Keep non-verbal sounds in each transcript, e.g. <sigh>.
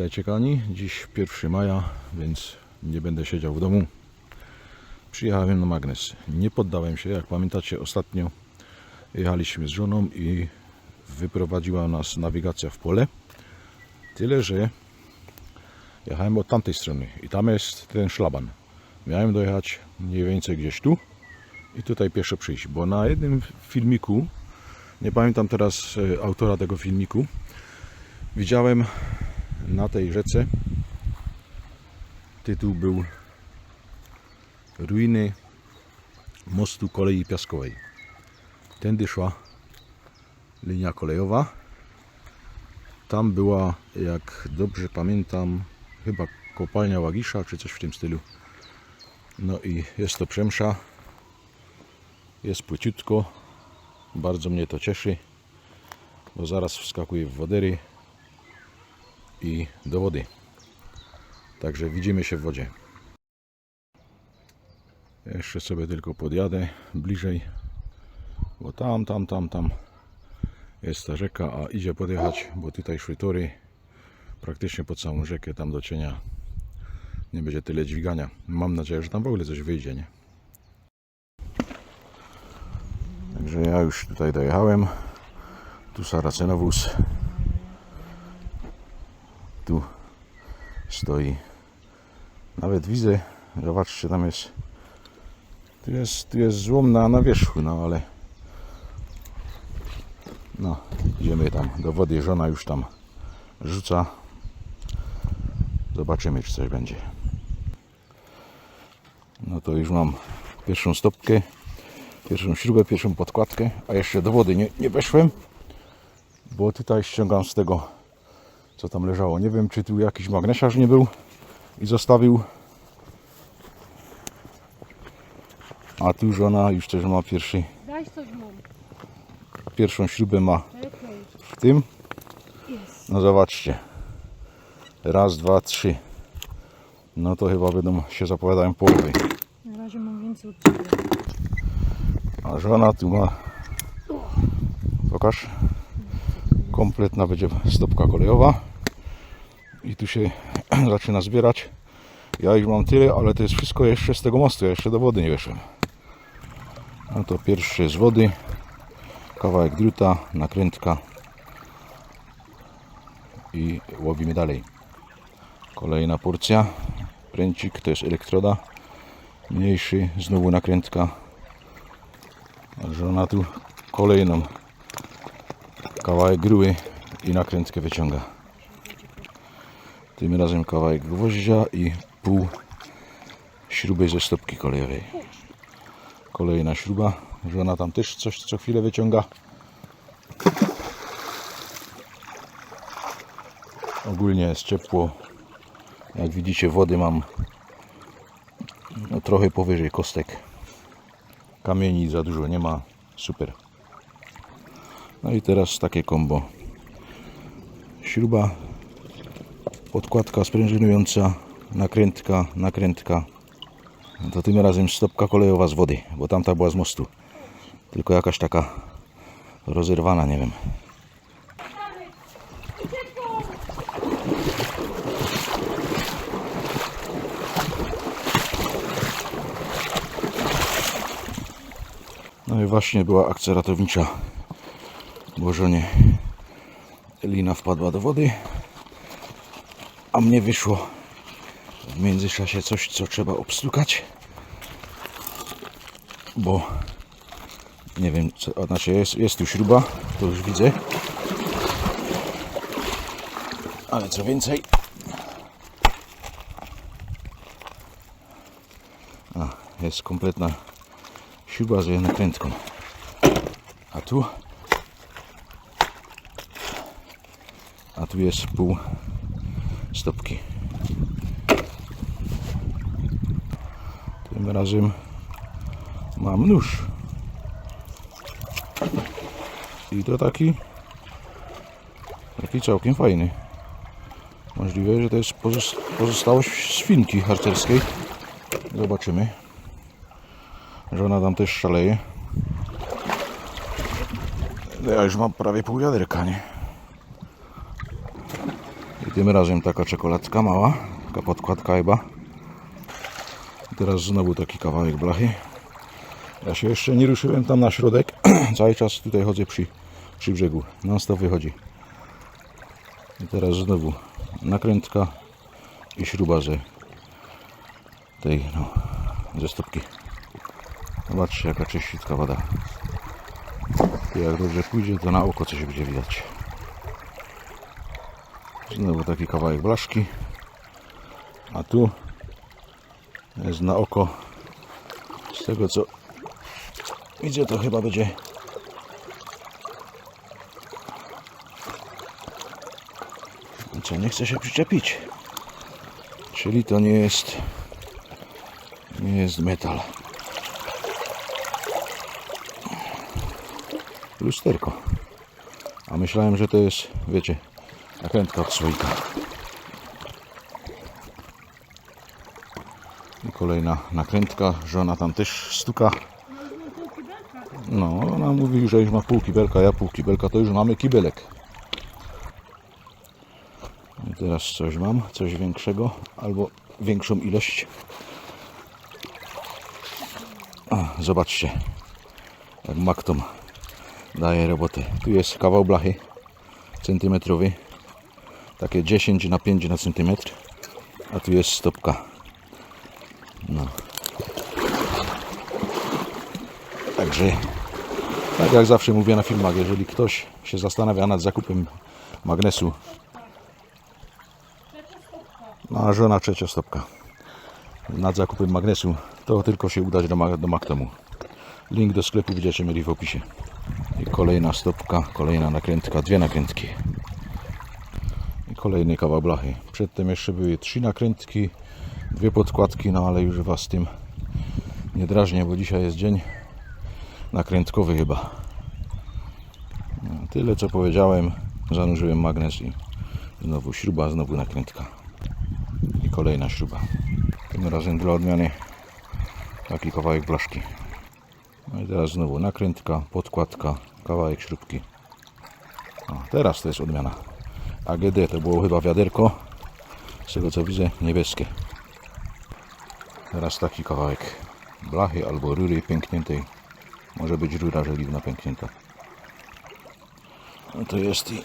Witajcie kochani, dziś 1 maja, więc nie będę siedział w domu. Przyjechałem na magnes. Nie poddałem się, jak pamiętacie ostatnio jechaliśmy z żoną i wyprowadziła nas nawigacja w pole. Tyle, że jechałem od tamtej strony i tam jest ten szlaban. Miałem dojechać mniej więcej gdzieś tu i tutaj pieszo przyjść, bo na jednym filmiku, nie pamiętam teraz e, autora tego filmiku, widziałem na tej rzece tytuł był Ruiny mostu kolei piaskowej. Tędy szła linia kolejowa. Tam była, jak dobrze pamiętam, chyba kopalnia Łagisza, czy coś w tym stylu. No i jest to Przemsza. Jest płyciutko. Bardzo mnie to cieszy, bo zaraz wskakuję w wodery i do wody. Także widzimy się w wodzie. Jeszcze sobie tylko podjadę bliżej, bo tam, tam, tam, tam jest ta rzeka, a idzie podjechać, bo tutaj szły praktycznie pod samą rzekę, tam do cienia nie będzie tyle dźwigania. Mam nadzieję, że tam w ogóle coś wyjdzie, nie? Także ja już tutaj dojechałem. Tu Saracenowóz. Tu stoi. Nawet widzę, zobaczcie, tam jest tu jest, tu jest złom na, na wierzchu, no ale no, idziemy tam do wody, żona już tam rzuca. Zobaczymy, czy coś będzie. No to już mam pierwszą stopkę, pierwszą śrubę, pierwszą podkładkę, a jeszcze do wody nie, nie weszłem, bo tutaj ściągam z tego, co tam leżało. Nie wiem, czy tu jakiś magnesiarz nie był i zostawił. A tu żona już też ma pierwszy, Daj coś mu. pierwszą śrubę ma w tym. No zobaczcie. Raz, dwa, trzy. No to chyba będą się zapowiadają połowy. Na razie mam więcej od ciebie. A żona tu ma. Pokaż. Kompletna będzie stopka kolejowa. I tu się <clears throat> zaczyna zbierać. Ja już mam tyle, ale to jest wszystko jeszcze z tego mostu. Ja jeszcze do wody nie weszłem. No to pierwszy z wody. Kawałek druta, nakrętka. I łowimy dalej. Kolejna porcja. Pręcik to jest elektroda. Mniejszy, znowu nakrętka. Także ona tu kolejną kawałek gruły i nakrętkę wyciąga. Tym razem kawałek gwoździa i pół śruby ze stopki kolejowej. Kolejna śruba. Żona tam też coś co chwilę wyciąga. Ogólnie jest ciepło. Jak widzicie wody mam no, trochę powyżej kostek kamieni za dużo nie ma. Super. No i teraz takie kombo. Śruba, podkładka sprężynująca, nakrętka, nakrętka. To tym razem stopka kolejowa z wody, bo tamta była z mostu. Tylko jakaś taka rozerwana, nie wiem. No i właśnie była akcja ratownicza, bo żonie lina wpadła do wody, a mnie wyszło. W międzyczasie coś, co trzeba obstukać, bo nie wiem, co, znaczy jest, jest tu śruba, to już widzę, ale co więcej, a, jest kompletna śruba z nakrętką. A tu? A tu jest pół Tym razem mam nóż. I to taki taki całkiem fajny. Możliwe, że to jest pozos- pozostałość świnki harcerskiej. Zobaczymy. Żona tam też szaleje. Ja już mam prawie pół wiaderka, nie? Tym razem taka czekoladka mała, taka podkładka chyba. Teraz znowu taki kawałek blachy. Ja się jeszcze nie ruszyłem tam na środek. <clears throat> Cały czas tutaj chodzę przy, przy brzegu. Non stop wychodzi. I teraz znowu nakrętka i śruba ze tej no, ze stopki. Zobaczcie jaka czyściutka woda. I jak dobrze pójdzie to na oko coś będzie widać. Znowu taki kawałek blaszki. A tu jest na oko. Z tego co widzę to chyba będzie co nie chce się przyczepić. Czyli to nie jest nie jest metal. Lusterko. A myślałem, że to jest wiecie nakrętka od słoika i kolejna nakrętka żona tam też stuka no, ona mówi, że już ma pół kibelka, ja pół kibelka, to już mamy kibelek. I teraz coś mam, coś większego, albo większą ilość. A, zobaczcie, jak Maktom daje robotę. Tu jest kawał blachy centymetrowy, takie 10 na 5 na centymetr, a tu jest stopka. No. Także tak jak zawsze mówię na filmach, jeżeli ktoś się zastanawia nad zakupem magnesu, no żona trzecia stopka, nad zakupem magnesu, to tylko się udać do, do Maktomu. Link do sklepu będziecie mieli w opisie. I kolejna stopka, kolejna nakrętka, dwie nakrętki. Kolejny kawał blachy. Przedtem jeszcze były trzy nakrętki, dwie podkładki, no ale już Was tym nie drażnię, bo dzisiaj jest dzień nakrętkowy chyba. No, tyle co powiedziałem, zanurzyłem magnes i znowu śruba, znowu nakrętka. I kolejna śruba. Tym razem dla odmiany taki kawałek blaszki. No i teraz znowu nakrętka, podkładka, kawałek śrubki. O, teraz to jest odmiana. AGD to było chyba wiaderko. Z tego co widzę niebieskie. Teraz taki kawałek blachy albo rury pękniętej może być rura żeliwna pęknięta. No to jest i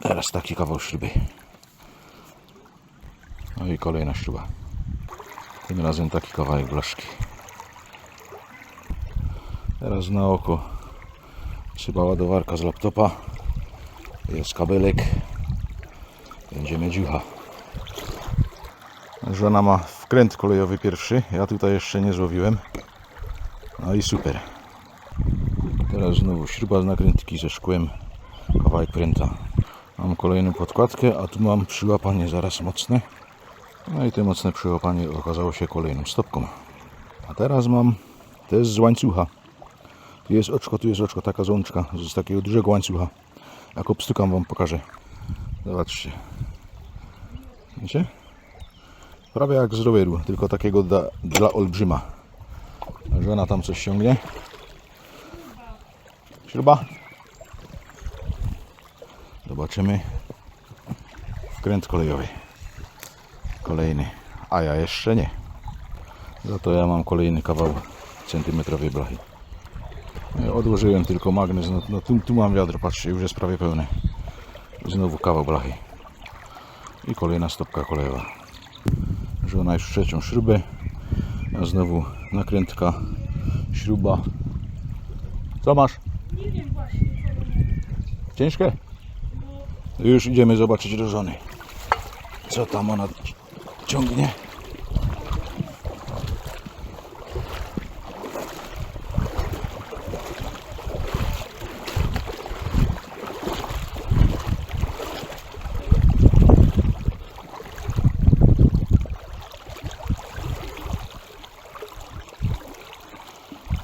teraz taki kawał śruby. No i kolejna śruba. Tym razem taki kawałek blaszki. Teraz na oko chyba ładowarka z laptopa. Jest kabelek. Będziemy dziucha. Żona ma wkręt kolejowy pierwszy. Ja tutaj jeszcze nie złowiłem. No i super. Teraz znowu śruba z nakrętki ze szkłem, kawałek pręta. Mam kolejną podkładkę, a tu mam przyłapanie zaraz mocne. No i to mocne przyłapanie okazało się kolejną stopką. A teraz mam też z łańcucha. Tu jest oczko, tu jest oczko, taka złączka z takiego dużego łańcucha. Jak obstukam wam pokażę. Zobaczcie. Widzicie? Prawie jak z roweru, tylko takiego dla, dla olbrzyma. Żona tam coś ciągnie. Śruba. Zobaczymy. Wkręt kolejowy. Kolejny. A ja jeszcze nie. Za to ja mam kolejny kawał centymetrowej blachy. No Odłożyłem tylko magnes. No, no tu, tu mam wiadro, patrzcie, już jest prawie pełne. Znowu kawał blachy. I kolejna stopka kolejowa. Żona już trzecią śrubę. A znowu nakrętka, śruba. Co masz? Ciężkie? Już idziemy zobaczyć do żony. Co tam ona ciągnie?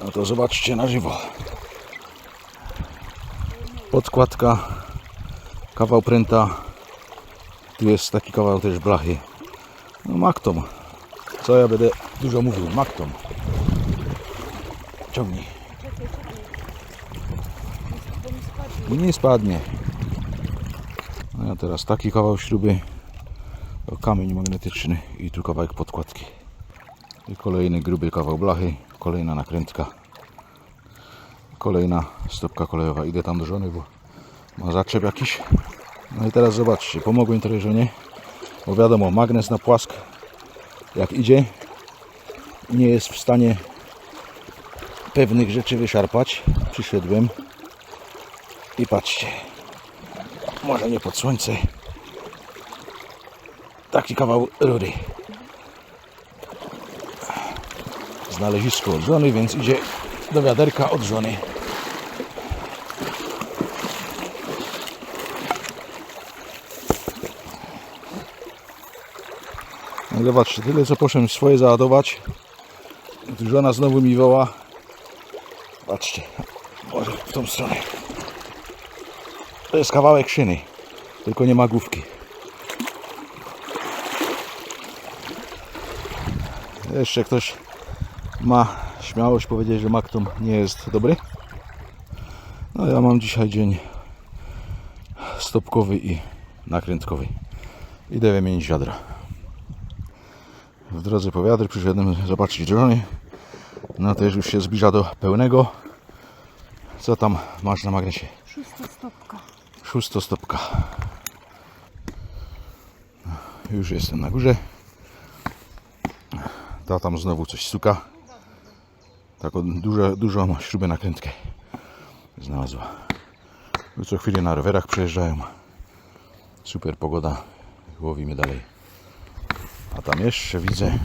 No zobaczcie na żywo. Podkładka, kawał pręta. Tu jest taki kawał też blachy. No Maktom. Co ja będę dużo mówił? Maktom. Ciągnij. Bo nie spadnie. No a teraz taki kawał śruby, to kamień magnetyczny i tu kawałek podkładki. I kolejny gruby kawał blachy, kolejna nakrętka. Kolejna stopka kolejowa. Idę tam do żony, bo ma zaczep jakiś. No i teraz zobaczcie, pomogłem trochę żonie, bo wiadomo, magnes na płask jak idzie, nie jest w stanie pewnych rzeczy wyszarpać. Przyszedłem i patrzcie, może nie pod słońce, taki kawał rury. Znalezisko od żony, więc idzie do wiaderka od żony. Zobaczcie, tyle co poszedłem swoje załadować. Żona znowu mi woła. Patrzcie, może w tą stronę. To jest kawałek szyny, tylko nie ma główki. Jeszcze ktoś ma śmiałość powiedzieć, że Maktom nie jest dobry. No ja mam dzisiaj dzień stopkowy i nakrętkowy. Idę wymienić wiadra. W drodze po wiatr przyszedłem zobaczyć żony. No też już się zbliża do pełnego. Co tam masz na magnesie? Szósta stopka. Szósto stopka. Już jestem na górze. Ta tam znowu coś suka. Taką dużo, dużą śrubę nakrętkę znalazła. Co chwilę na rowerach przejeżdżają. Super pogoda. Łowimy dalej. A tam jeszcze widzę.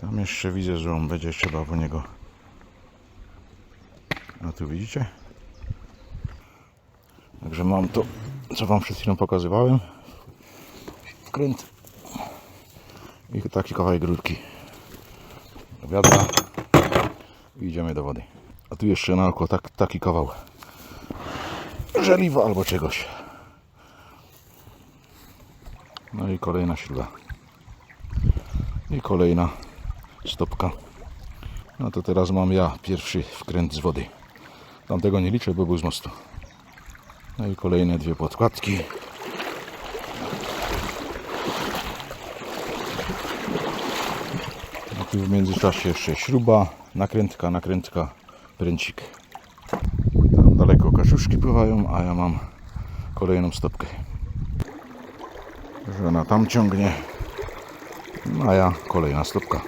Tam jeszcze widzę, że on będzie trzeba po niego. A tu widzicie? Także mam to, co Wam przed chwilą pokazywałem. Wkręt i taki kawałek rurki. Wiadra idziemy do wody. A tu jeszcze na oko tak, taki kawał żeliwa albo czegoś. No i kolejna śruba. I kolejna stopka. No to teraz mam ja pierwszy wkręt z wody. Tamtego nie liczę, bo był z mostu. No i kolejne dwie podkładki. A tu w międzyczasie jeszcze śruba, nakrętka, nakrętka, pręcik. Tam daleko kaszuszki pływają, a ja mam kolejną stopkę. Żona tam ciągnie, a ja kolejna stopka.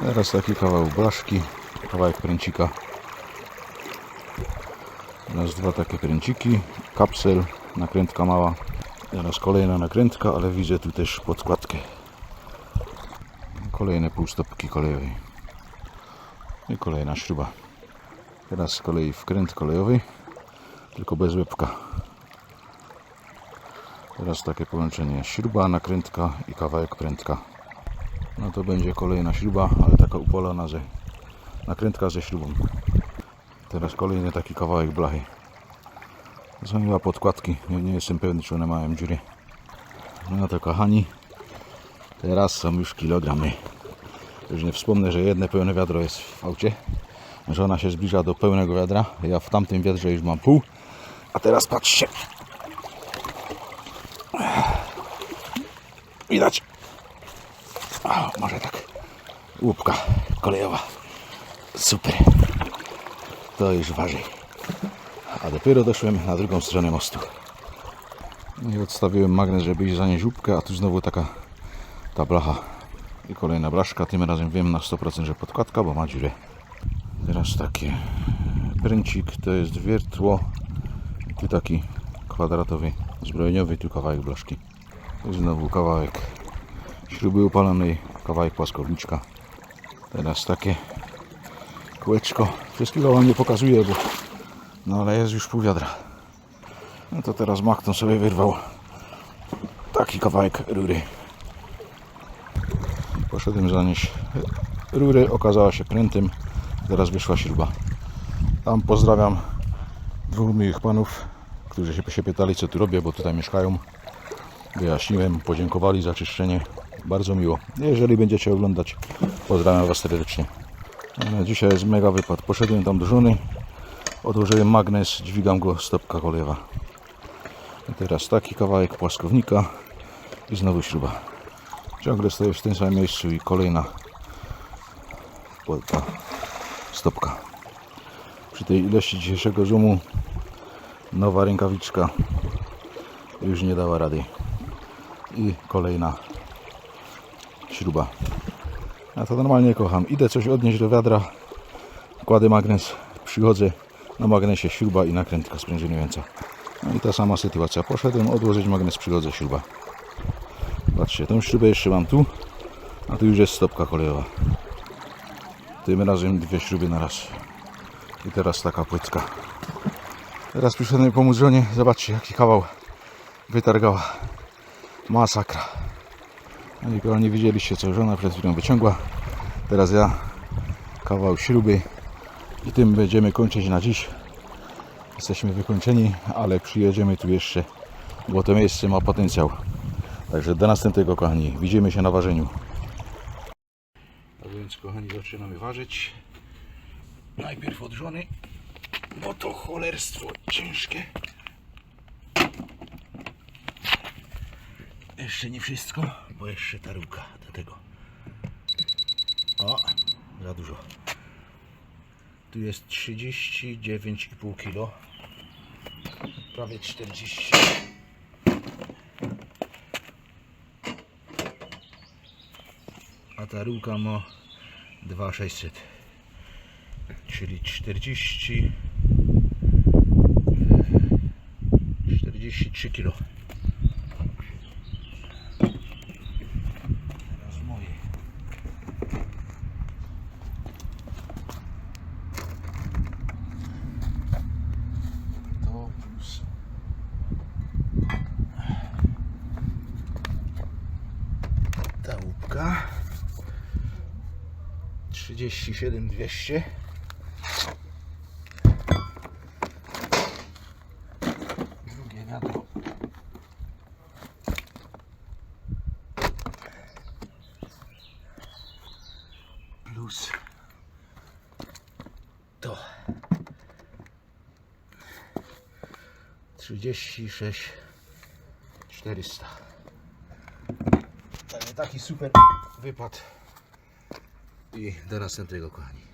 Teraz taki kawał blaszki, kawałek pręcika. Teraz dwa takie kręciki, kapsel, nakrętka mała. Teraz kolejna nakrętka, ale widzę tu też podkładkę. Kolejne półstopki kolejowej. I kolejna śruba. Teraz z kolei wkręt kolejowy, tylko bez łebka. Teraz takie połączenie śruba, nakrętka i kawałek prętka. No to będzie kolejna śruba, ale taka upolona ze nakrętka ze śrubą. Teraz kolejny taki kawałek blachy. Dzwoniła podkładki. Nie, nie jestem pewny, czy one mają dziury. No to kochani, teraz są już kilogramy. Już nie wspomnę, że jedne pełne wiadro jest w aucie. Żona się zbliża do pełnego wiadra. Ja w tamtym wiadrze już mam pół. A teraz patrzcie. Widać. O, może tak. Łupka kolejowa. Super. To już waży. A dopiero doszłem na drugą stronę mostu. No I odstawiłem magnes, żeby iść zanieść żubkę, a tu znowu taka ta blacha. I kolejna blaszka. Tym razem wiem na 100%, że podkładka, bo ma dziurę. Teraz takie pręcik, to jest wiertło. Tu taki kwadratowy, zbrojeniowy, tu kawałek blaszki. I znowu kawałek śruby upalonej, kawałek płaskowniczka. Teraz takie kółeczko. Wszystkiego Wam nie pokazuję, bo no ale jest już pół wiadra. No to teraz Makton sobie wyrwał taki kawałek rury. Poszedłem zanieść rurę, okazała się prętem. Teraz wyszła śruba. Tam pozdrawiam dwóch miłych panów, którzy się, się pytali co tu robię, bo tutaj mieszkają. Wyjaśniłem, podziękowali za czyszczenie. Bardzo miło. Jeżeli będziecie oglądać, pozdrawiam Was serdecznie. No, Dzisiaj jest mega wypad. Poszedłem tam do żony, odłożyłem magnes, dźwigam go, stopka kolejowa. I teraz taki kawałek płaskownika i znowu śruba. Ciągle stoję w tym samym miejscu i kolejna ta stopka. Przy tej ilości dzisiejszego zoomu nowa rękawiczka już nie dała rady. I kolejna śruba. Ja to normalnie kocham. Idę coś odnieść do wiadra, kładę magnes, przychodzę, na magnesie śruba i nakrętka sprężynująca. No i ta sama sytuacja. Poszedłem odłożyć magnes, przychodzę, śruba. Patrzcie, tą śrubę jeszcze mam tu, a tu już jest stopka kolejowa. Tym razem dwie śruby na raz. I teraz taka płytka. Teraz przyszedłem pomóc żonie. Zobaczcie, jaki kawał wytargała. Masakra. No i kochani, widzieliście co żona przed chwilą wyciągła. Teraz ja kawał śruby i tym będziemy kończyć na dziś. Jesteśmy wykończeni, ale przyjedziemy tu jeszcze, bo to miejsce ma potencjał. Także do następnego, kochani. Widzimy się na ważeniu. A więc, kochani, zaczynamy ważyć. Najpierw od żony, bo to cholerstwo ciężkie. Jeszcze nie wszystko, bo jeszcze ta ruka do tego. O, za dużo. Tu jest 39,5 kg. Prawie 40. A ta ruka ma 2600. Czyli 40 43 kg. Teraz moje. To plus ta łupka 37 200 drugie wiadro plus to. 36 400 Także taki super wypad i do następnego kochani